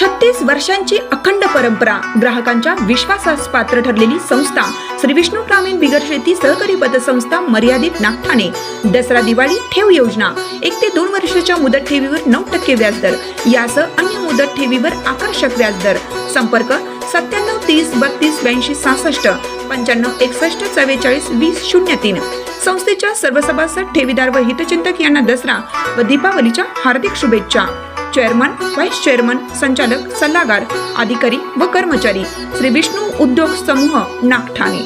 छत्तीस वर्षांची अखंड परंपरा ग्राहकांच्या विश्वासास पात्र ठरलेली संस्था श्री विष्णू ग्रामीण बिगर शेती सहकारी पतसंस्था मर्यादित नागठाणे दसरा दिवाळी ठेव योजना एक ते दोन वर्षाच्या मुदत ठेवीवर नऊ टक्के व्याजदर यासह अन्य मुदत ठेवीवर आकर्षक व्याजदर संपर्क सत्त्याण्णव तीस बत्तीस ब्याऐंशी सहासष्ट पंच्याण्णव एकसष्ट चव्वेचाळीस वीस शून्य तीन. संस्थेच्या सर्व सभासद ठेवीदार व हितचिंतक यांना दसरा व दीपावलीच्या हार्दिक शुभेच्छा. चेअरमन व्हाईस चेअरमन संचालक सल्लागार अधिकारी व कर्मचारी श्री विष्णू उद्योग समूह नागठाणे.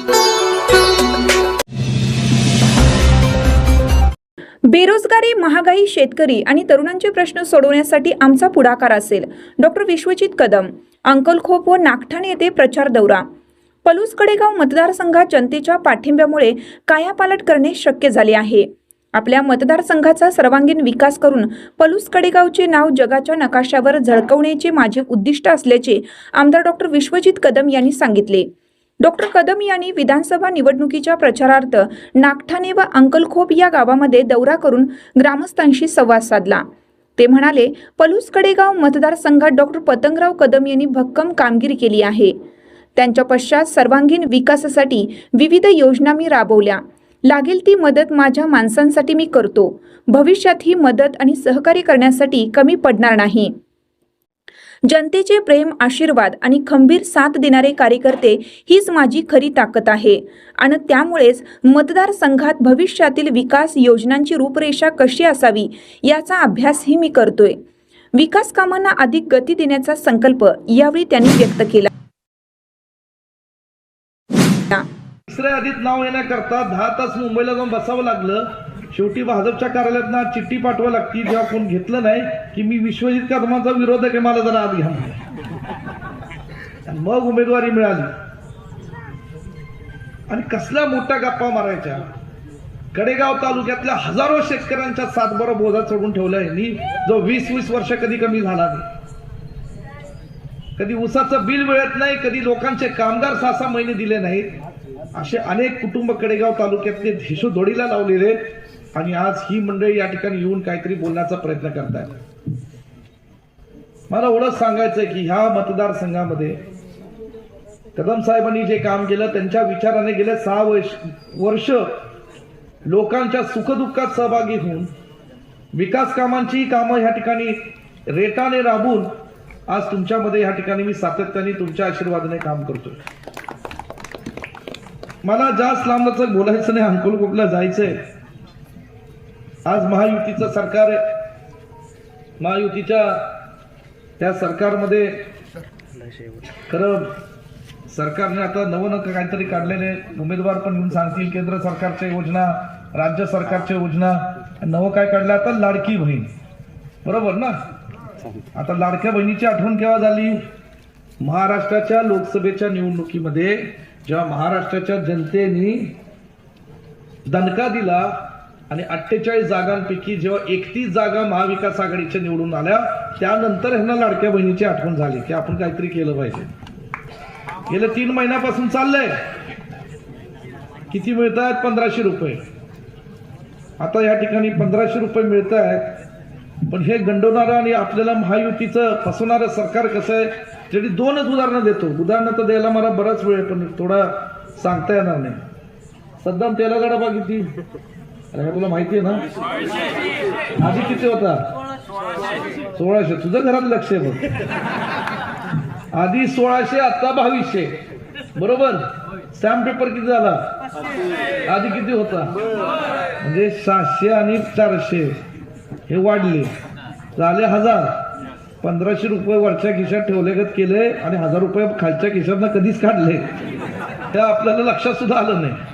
बेरोजगारी महागाई शेतकरी आणि तरुणांचे प्रश्न सोडवण्यासाठी आमचा पुढाकार असेल. डॉक्टर विश्वजित कदम अंकलखोप व नागठाणे येथे प्रचार दौरा. पलूस कडेगाव मतदारसंघात जनतेच्या पाठिंब्यामुळे कायापालट करणे शक्य झाले आहे. आपल्या मतदारसंघाचा सर्वांगीण विकास करून पलूस कडेगावचे नाव जगाच्या नकाशावर झळकवण्याचे माझे उद्दिष्ट असल्याचे आमदार डॉक्टर विश्वजित कदम यांनी सांगितले. डॉक्टर कदम यांनी विधानसभा निवडणुकीच्या प्रचारार्थ नागठाणे व अंकलखोप या गावामध्ये दौरा करून ग्रामस्थांशी संवाद साधला. ते म्हणाले पलूस कडेगाव मतदारसंघात डॉक्टर पतंगराव कदम यांनी भक्कम कामगिरी केली आहे. त्यांच्या पश्चात सर्वांगीण विकासासाठी विविध योजना मी राबवल्या. लागेल ती मदत माझ्या माणसांसाठी मी करतो. भविष्यात ही मदत आणि सहकार्य करण्यासाठी कमी पडणार नाही. जनतेचे प्रेम आशीर्वाद आणि खंबीर साथ देणारे कार्यकर्ते हीच माझी खरी ताकद आहे. आणि त्यामुळेच मतदारसंघात भविष्यातील विकास योजनांची रूपरेषा कशी असावी याचा अभ्यासही मी करतोय. विकास कामांना अधिक गती देण्याचा संकल्प यावेळी त्यांनी व्यक्त केला. दुसऱ्या यादीत नाव येण्याकरता दहा तास मुंबईला जाऊन बसावं लागलं. शेवटी भाजपच्या कार्यालयात ना चिठ्ठी पाठवा लागती. जेव्हा कोण घेतलं नाही की मी विश्वजित कदमांचा विरोधक आहे मला जरा आत घ्या मग उमेदवारी मिळाली. आणि कसल्या मोठ्या गप्पा मारायच्या. कडेगाव तालुक्यातल्या हजारो शेतकऱ्यांच्या सातबारा बोजा चढून ठेवला यांनी. जो वीस वीस वर्ष कधी कमी झाला नाही. कधी उसाचं बिल मिळत नाही कधी लोकांचे कामगार सहा सहा महिने दिले नाहीत. असे अनेक कुटुंब कडेगाव तालुक्यातले धेशोधोडीला लावलेले आहेत. आणि आज ही मंडळी या ठिकाणी येऊन काहीतरी बोलण्याचा प्रयत्न करतायत मला एवढंच सांगायचंय की ह्या मतदारसंघामध्ये कदम साहेबांनी जे काम केलं त्यांच्या विचाराने गेले सहा वर्ष वर्ष लोकांच्या सुखदुःखात सहभागी होऊन विकास कामांची कामं ह्या ठिकाणी रेटाने राबून आज तुमच्यामध्ये ह्या ठिकाणी मी सातत्याने तुमच्या आशीर्वादाने काम करतोय मला जास्त लांबच बोलायचं नाही अंकुलकोटला जायचंय. आज महायुतीचं सरकार आहे. महायुतीच्या त्या सरकारमध्ये खरं सरकारने आता नवं काहीतरी काढलेले उमेदवार पण म्हणून सांगतील केंद्र सरकारच्या योजना राज्य सरकारच्या योजना नवं काय काढलं? आता लाडकी बहीण. बरोबर ना? आता लाडक्या बहिणीची आठवण केव्हा झाली? महाराष्ट्राच्या लोकसभेच्या निवडणुकीमध्ये जेव्हा महाराष्ट्राच्या जनतेने दणका दिला आणि अठ्ठेचाळीस जागांपैकी जेव्हा एकतीस जागा महाविकास आघाडीच्या निवडून आल्या त्यानंतर ह्यांना लाडक्या बहिणीची आठवण झाली की आपण काहीतरी केलं पाहिजे. गेल्या तीन महिन्यापासून चाललंय. किती मिळत आहेत पंधराशे रुपये. आता या ठिकाणी पंधराशे रुपये मिळत आहेत पण हे गंडवणारं आणि आपल्याला महायुतीचं फसवणारं सरकार कसं आहे? त्याची दोनच उदाहरणं देतो. उदाहरणं तर द्यायला मला बराच वेळ पण थोडा सांगता येणार नाही. सद्दाम त्याला गडा किती अरे हे तुला माहिती आहे ना? आधी किती होता? सोळाशे. तुझं घरात लक्ष आहे बघ. आधी सोळाशे आता बावीसशे. बरोबर? स्टॅम्प पेपर किती झाला? आधी किती होता? म्हणजे सातशे आणि चारशे. हे वाढले. झाले हजार. पंधराशे रुपये वरच्या खिशात ठेवलेगत केले आणि हजार रुपये खालच्या खिशातनं कधीच काढले. ते आपल्याला लक्षात सुद्धा आलं नाही.